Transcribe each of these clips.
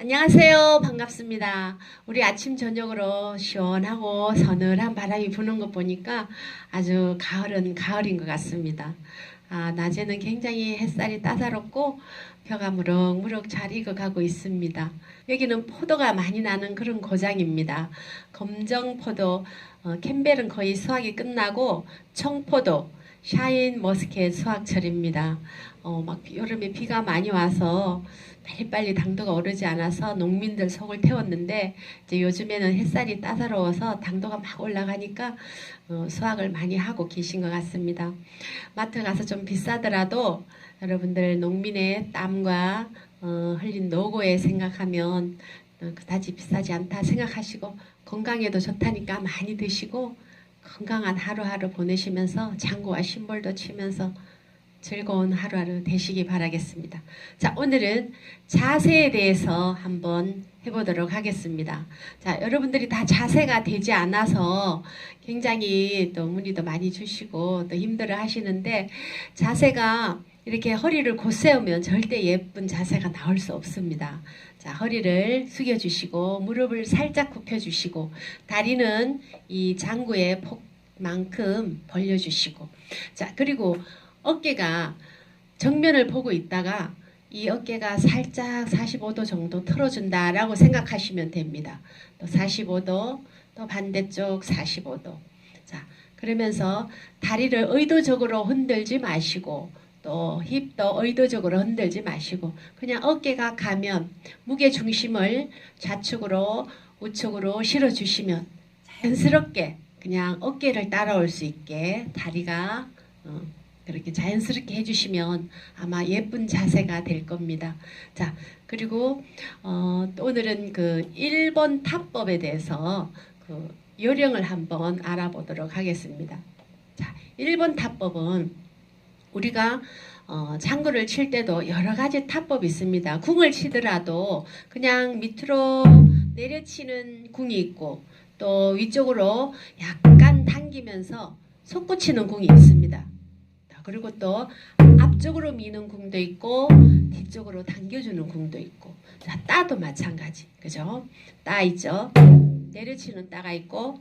안녕하세요. 반갑습니다. 우리 아침 저녁으로 시원하고 서늘한 바람이 부는 것 보니까 아주 가을은 가을인 것 같습니다. 아, 낮에는 굉장히 햇살이 따사롭고 벼가 무럭무럭 잘 익어가고 있습니다. 여기는 포도가 많이 나는 그런 고장입니다. 검정 포도, 어, 캠벨은 거의 수확이 끝나고 청포도, 샤인 머스켓 수확철입니다. 어, 막 여름에 비가 많이 와서 빨리빨리 당도가 오르지 않아서 농민들 속을 태웠는데 이제 요즘에는 햇살이 따사로워서 당도가 막 올라가니까 어, 수확을 많이 하고 계신 것 같습니다. 마트 가서 좀 비싸더라도 여러분들 농민의 땀과 어, 흘린 노고에 생각하면 어, 그다지 비싸지 않다 생각하시고 건강에도 좋다니까 많이 드시고 건강한 하루하루 보내시면서 장구와 심볼도 치면서 즐거운 하루하루 되시기 바라겠습니다. 자, 오늘은 자세에 대해서 한번 해보도록 하겠습니다. 자, 여러분들이 다 자세가 되지 않아서 굉장히 또 문의도 많이 주시고 또 힘들어 하시는데 자세가 이렇게 허리를 곧세우면 절대 예쁜 자세가 나올 수 없습니다. 자, 허리를 숙여주시고 무릎을 살짝 굽혀주시고 다리는 이 장구의 폭만큼 벌려주시고 자, 그리고 어깨가 정면을 보고 있다가 이 어깨가 살짝 45도 정도 틀어준다라고 생각하시면 됩니다. 또 45도, 또 반대쪽 45도. 자, 그러면서 다리를 의도적으로 흔들지 마시고 또 힙도 의도적으로 흔들지 마시고 그냥 어깨가 가면 무게 중심을 좌측으로 우측으로 실어 주시면 자연스럽게 그냥 어깨를 따라올 수 있게 다리가 어, 그렇게 자연스럽게 해주시면 아마 예쁜 자세가 될 겁니다. 자, 그리고 어, 또 오늘은 그 1번 타법에 대해서 그 요령을 한번 알아보도록 하겠습니다. 자, 1번 타법은 우리가 어, 장구를 칠 때도 여러 가지 타법이 있습니다. 궁을 치더라도 그냥 밑으로 내려치는 궁이 있고 또 위쪽으로 약간 당기면서 솟구치는 궁이 있습니다. 자, 그리고 또 앞쪽으로 미는 궁도 있고 뒤쪽으로 당겨주는 궁도 있고 자, 따도 마찬가지 그죠? 따 있죠? 내려치는 따가 있고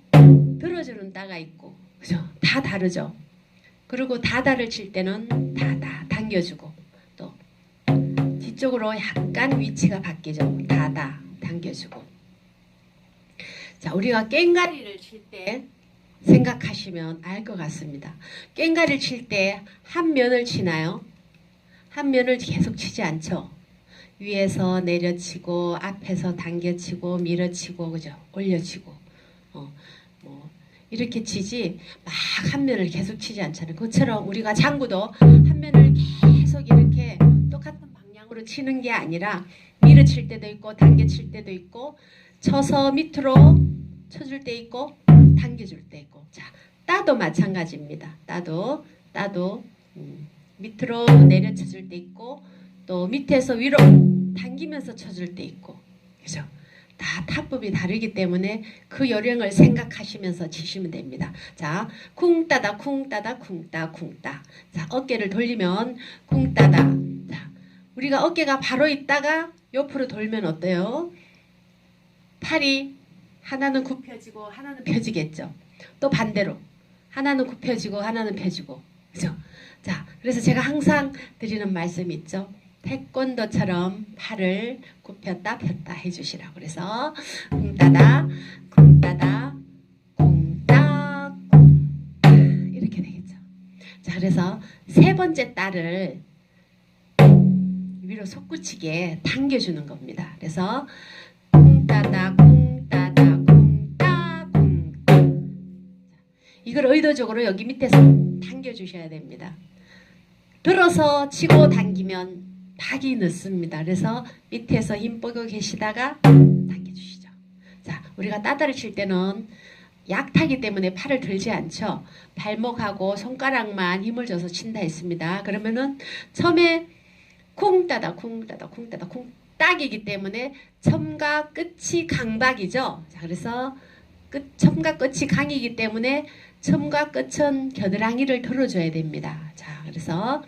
들어주는 따가 있고 그죠? 다 다르죠? 그리고 다다를 칠 때는 다다 당겨주고 또 뒤쪽으로 약간 위치가 바뀌죠. 다다 당겨주고 자 우리가 깽가리를 칠 때 생각하시면 알 것 같습니다. 깽가리를 칠 때 한 면을 치나요? 한 면을 계속 치지 않죠. 위에서 내려치고 앞에서 당겨치고 밀어치고 그죠? 올려치고 어, 뭐 이렇게 치지 막 한 면을 계속 치지 않잖아요. 그처럼 우리가 장구도 한 면을 계속 이렇게 똑같은 방향으로 치는 게 아니라 밀어 칠 때도 있고 당겨 칠 때도 있고 쳐서 밑으로 쳐줄 때 있고 당겨줄 때 있고 자 따도 마찬가지입니다. 따도 따도 음, 밑으로 내려 쳐줄 때 있고 또 밑에서 위로 당기면서 쳐줄 때 있고 그죠? 다 타법이 다르기 때문에 그 요령을 생각하시면서 치시면 됩니다. 자, 쿵 따다 쿵 따다 쿵따 쿵 따. 자, 어깨를 돌리면 쿵 따다. 자, 우리가 어깨가 바로 있다가 옆으로 돌면 어때요? 팔이 하나는 굽혀지고 하나는 펴지겠죠. 또 반대로 하나는 굽혀지고 하나는 펴지고. 그죠? 자, 그래서 제가 항상 드리는 말씀 있죠. 태권도처럼 팔을 굽혔다 폈다 해주시라고 그래서 쿵따다 쿵따다 쿵따 쿵따 이렇게 되겠죠. 자 그래서 세 번째 딸을 위로 솟구치게 당겨주는 겁니다. 그래서 쿵따다 쿵따다 쿵따 쿵따 이걸 의도적으로 여기 밑에서 당겨주셔야 됩니다. 들어서 치고 당기면 박이 늦습니다. 그래서 밑에서 힘 빼고 계시다가 당겨주시죠. 자, 우리가 따다를 칠 때는 약타기 때문에 팔을 들지 않죠. 발목하고 손가락만 힘을 줘서 친다 했습니다. 그러면은 처음에 쿵 따다 쿵 따다 쿵 따다 쿵 딱이기 때문에 첨과 끝이 강박이죠. 자, 그래서 끝 첨과 끝이 강이기 때문에 첨과 끝은 겨드랑이를 들어줘야 됩니다. 자, 그래서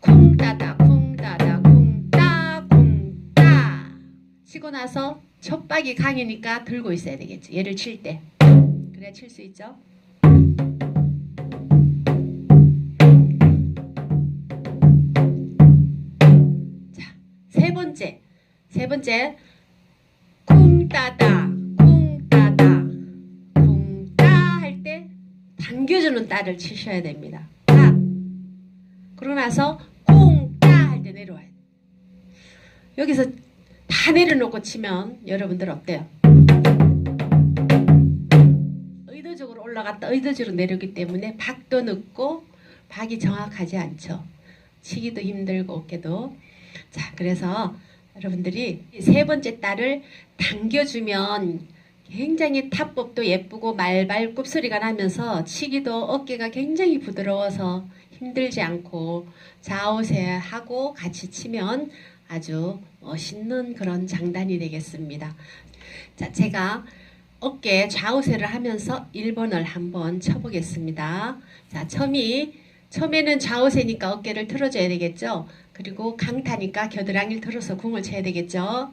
쿵 따다 치고 나서 첫 박이 강이니까 들고 있어야 되겠죠. 얘를 칠 때. 그래야 칠 수 있죠. 자, 세 번째. 세 번째. 쿵 따다. 쿵 따다. 쿵따 할 때 당겨주는 따를 치셔야 됩니다. 따. 그러고 나서 쿵따 할 때 내려와요. 여기서 다 내려놓고 치면 여러분들 어때요? 의도적으로 올라갔다 의도적으로 내려오기 때문에 박도 늦고 박이 정확하지 않죠. 치기도 힘들고 어깨도. 자, 그래서 여러분들이 이세 번째 딸을 당겨주면 굉장히 타법도 예쁘고 말발 굽소리가 나면서 치기도 어깨가 굉장히 부드러워서 힘들지 않고 좌우세하고 같이 치면 아주 멋있는 그런 장단이 되겠습니다. 자, 제가 어깨 좌우세를 하면서 1번을 한번 쳐보겠습니다. 자, 처음이 처음에는 좌우세니까 어깨를 틀어줘야 되겠죠. 그리고 강타니까 겨드랑이를 틀어서 궁을 쳐야 되겠죠.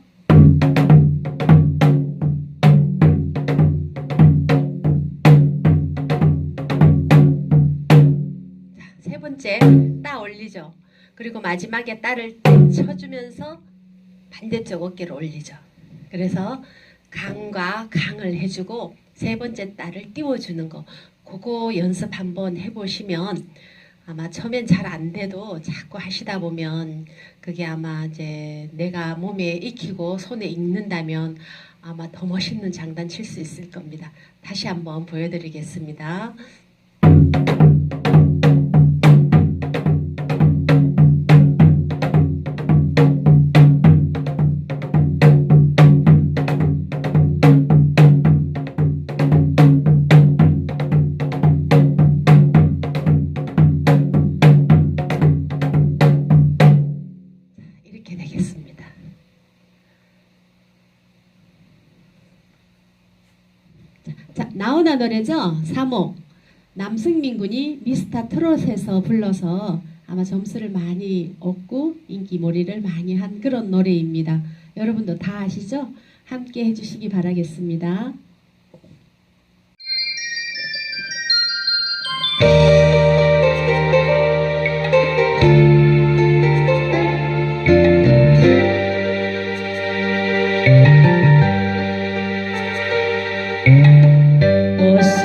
자, 세 번째 따 올리죠. 그리고 마지막에 딱 쳐주면서 반대쪽 어깨를 올리죠. 그래서 강과 강을 해주고 세 번째 따를 띄워주는 거. 그거 연습 한번 해보시면 아마 처음엔 잘 안 돼도 자꾸 하시다 보면 그게 아마 이제 내가 몸에 익히고 손에 익는다면 아마 더 멋있는 장단 칠 수 있을 겁니다. 다시 한번 보여드리겠습니다. 노래죠? 3호. 남승민 군이 미스터 트롯에서 불러서 아마 점수를 많이 얻고 인기몰이를 많이 한 그런 노래입니다. 여러분도 다 아시죠? 함께 해주시기 바라겠습니다.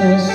Jesus.